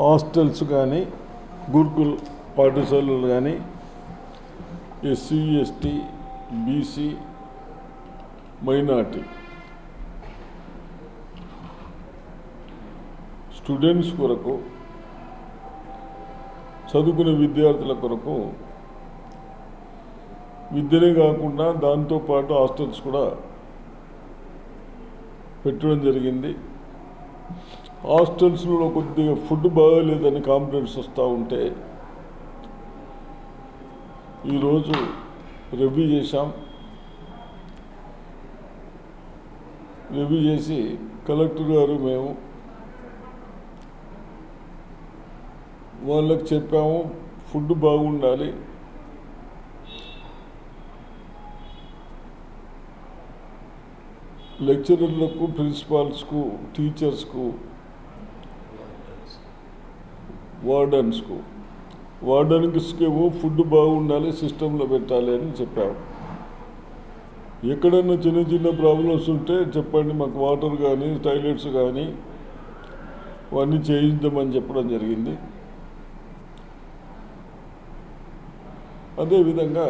Hostels కానీ గురుకుల్ పాఠశాలలు కానీ SC ST BC minority. Students కొరకు చదువుకునే విద్యార్థుల కొరకు విద్యనే కాకుండా దాంతోపాటు హాస్టల్స్ కూడా పెట్టడం జరిగింది. హాస్టల్స్లో కొద్దిగా ఫుడ్ బాగలేదని కాంప్లైంట్స్ వస్తూ ఉంటే ఈరోజు రివ్యూ చేశాం. రివ్యూ చేసి కలెక్టర్ గారు మేము వాళ్ళకి చెప్పాము ఫుడ్ బాగుండాలి. లెక్చరర్లకు ప్రిన్సిపాల్స్కు టీచర్స్కు వార్డన్స్కు వార్డన్స్కేమో ఫుడ్ బాగుండాలి సిస్టంలో పెట్టాలి అని చెప్పాము ఎక్కడన్నా చిన్న చిన్న ప్రాబ్లమ్స్ ఉంటే చెప్పండి మాకు వాటర్ కానీ టాయిలెట్స్ కానీ అవన్నీ చేయించమని చెప్పడం జరిగింది. అదేవిధంగా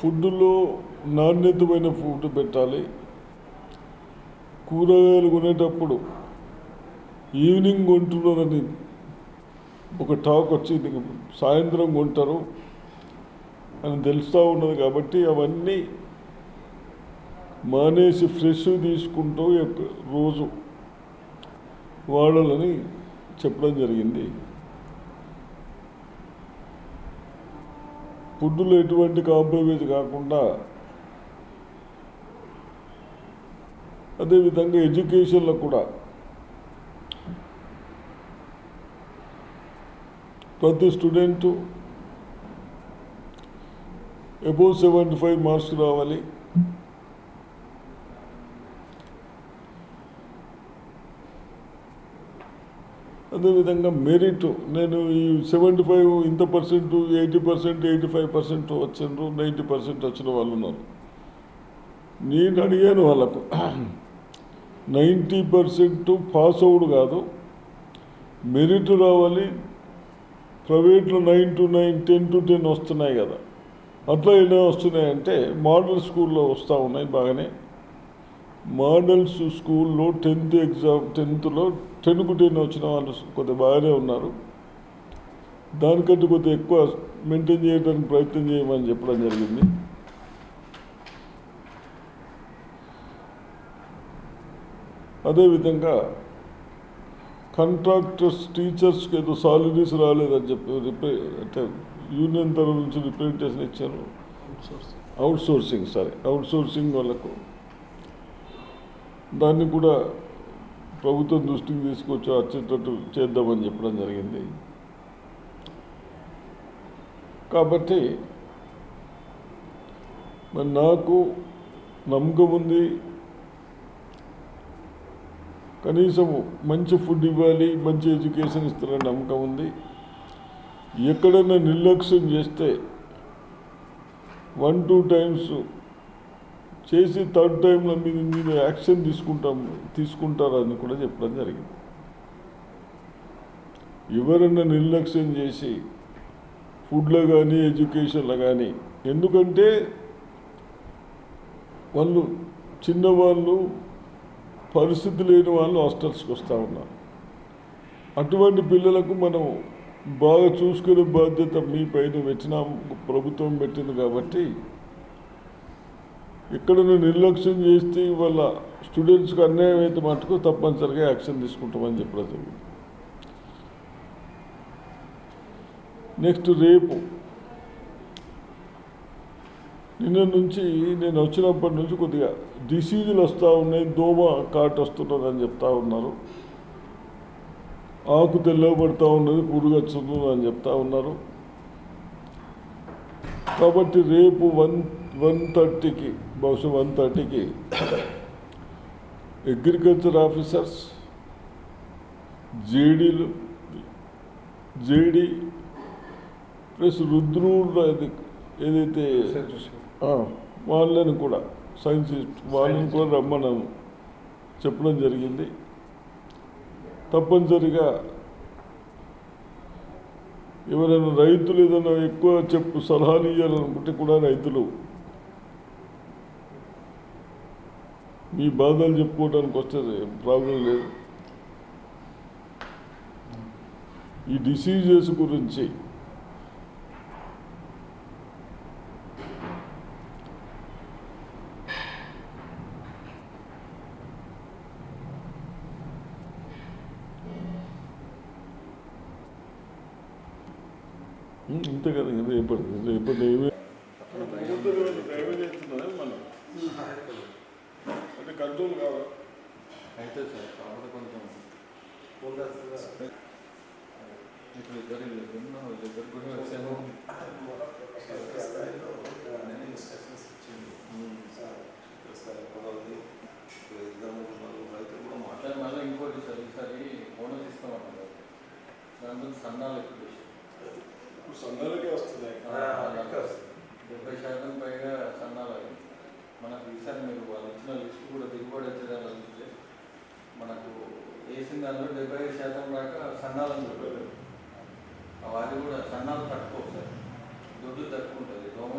ఫుడ్లో నాణ్యతమైన ఫుడ్ పెట్టాలి. కూరగాయలు కొనేటప్పుడు ఈవినింగ్ కొంటున్నారని ఒక టాక్ వచ్చింది సాయంత్రం కొంటారు అని తెలుస్తూ ఉన్నది కాబట్టి అవన్నీ మానేసి ఫ్రెష్ తీసుకుంటూ రోజు వాడాలని చెప్పడం జరిగింది. ఫుడ్లో ఎటువంటి కాంప్రమైజ్ కాకుండా అదేవిధంగా ఎడ్యుకేషన్లో కూడా ప్రతి student above seventy five marks రావాలి. అదేవిధంగా మెరిట్ నేను ఈ సెవెంటీ ఫైవ్ ఇంత percent eighty percent eighty five percent వచ్చిండ్రు నైంటీ పర్సెంట్ వచ్చిన వాళ్ళు ఉన్నారు. నేను అడిగాను వాళ్ళకు నైంటీ పర్సెంట్ పాస్ అవుడు కాదు. మెరిట్ రావాలి. ప్రైవేట్లో nine to nine ten to ten వస్తున్నాయి కదా. అట్లా ఎలా వస్తున్నాయంటే మోడల్ స్కూల్లో వస్తూ ఉన్నాయి బాగానే. మోడల్స్ స్కూల్లో టెన్త్ ఎగ్జామ్ టెన్త్లో టెన్కు టెన్ వచ్చిన వాళ్ళు కొద్దిగా బాగానే ఉన్నారు. దానికంటే కొద్దిగా ఎక్కువ మెయింటైన్ చేయడానికి ప్రయత్నం చేయమని చెప్పడం జరిగింది. అదేవిధంగా కాంట్రాక్టర్స్ టీచర్స్కి ఏదో సాలరీస్ రాలేదని చెప్పి రిపే అంటే యూనియన్ తరఫు నుంచి రిప్రజెంటేషన్ ఇచ్చారు. అవుట్ సోర్సింగ్ సరే అవుట్ సోర్సింగ్ వాళ్ళకు. దాన్ని కూడా ప్రభుత్వం దృష్టికి తీసుకొచ్చి వచ్చేటట్టు చేద్దామని చెప్పడం జరిగింది. కాబట్టి మరి నాకు నమ్మకం ఉంది. కనీసం మంచి ఫుడ్ ఇవ్వాలి మంచి ఎడ్యుకేషన్ ఇస్తారని నమ్మకం ఉంది. ఎక్కడైనా నిర్లక్ష్యం చేస్తే వన్ టూ టైమ్స్ చేసి థర్డ్ టైంలో మీద మీద యాక్షన్ తీసుకుంటాం తీసుకుంటారని కూడా చెప్పడం జరిగింది. ఎవరైనా నిర్లక్ష్యం చేసి ఫుడ్లో కానీ ఎడ్యుకేషన్లో కానీ ఎందుకంటే వాళ్ళు చిన్నవాళ్ళు పరిస్థితి లేని వాళ్ళు హాస్టల్స్కి వస్తూ ఉన్నారు. అటువంటి పిల్లలకు మనం బాగా చూసుకునే బాధ్యత మీ పైన వచ్చిన ప్రభుత్వం పెట్టింది కాబట్టి ఎక్కడైనా నిర్లక్ష్యం చేస్తే వాళ్ళ స్టూడెంట్స్కి అన్యాయం అయితే మటుకు తప్పనిసరిగా యాక్షన్ తీసుకుంటామని చెప్పడం జరిగింది నెక్స్ట్ రేపు నిన్న నుంచి నేను వచ్చినప్పటి నుంచి కొద్దిగా డిసీజులు వస్తూ ఉన్నాయి దోమ కాటు వస్తున్నదని చెప్తా ఉన్నారు. ఆకు తెల్లబడుతూ ఉన్నది పురుగు అని చెప్తా ఉన్నారు. కాబట్టి రేపు వన్ వన్ థర్టీకి బహుశా వన్ థర్టీకి అగ్రికల్చర్ ఆఫీసర్స్ జేడీలు జేడీ ప్లస్ రుద్రుడు ఏదైతే వాళ్ళని కూడా సైంటిస్ట్ వాళ్ళని కూడా రమ్మన్నాను చెప్పడం జరిగింది. తప్పనిసరిగా ఎవరైనా రైతులు ఏదైనా ఎక్కువ చెప్పు సలహాలు ఇవ్వాలనుకుంటే కూడా రైతులు. మీ బాధలు చెప్పుకోవడానికి వస్తే ప్రాబ్లం లేదు. ఈ డిసీజెస్ గురించి ఇంతే కదా ఇది రేపటి రేపటి ఏమి అంటే కంట్రోల్ కావాలి. అయితే సార్ కొంచెం ఇప్పుడు ఇద్దరు ఎన్నో ఇద్దరు కూడా వచ్చాను మళ్ళీ ఇంకోటి సార్ ఈసారి బోనస్ ఇస్తామంటున్నారు. దాంట్లో సన్నాలు ఎక్కువ. ఇప్పుడు సన్నలకే వస్తుంది. డెబ్బై శాతం పైగా సన్నాలు అవి. మనకు ఈసారి మీరు వాళ్ళు ఇచ్చిన లిస్ట్ కూడా దిగుబడి వచ్చేదాన్ని చూస్తే మనకు వేసిన దాంట్లో డెబ్బై ఐదు శాతం దాకా సన్నాలను చెప్పలేదు. వాటి కూడా సన్నాలు తక్కువ సార్ దొడ్డు తక్కువ ఉంటుంది దోమ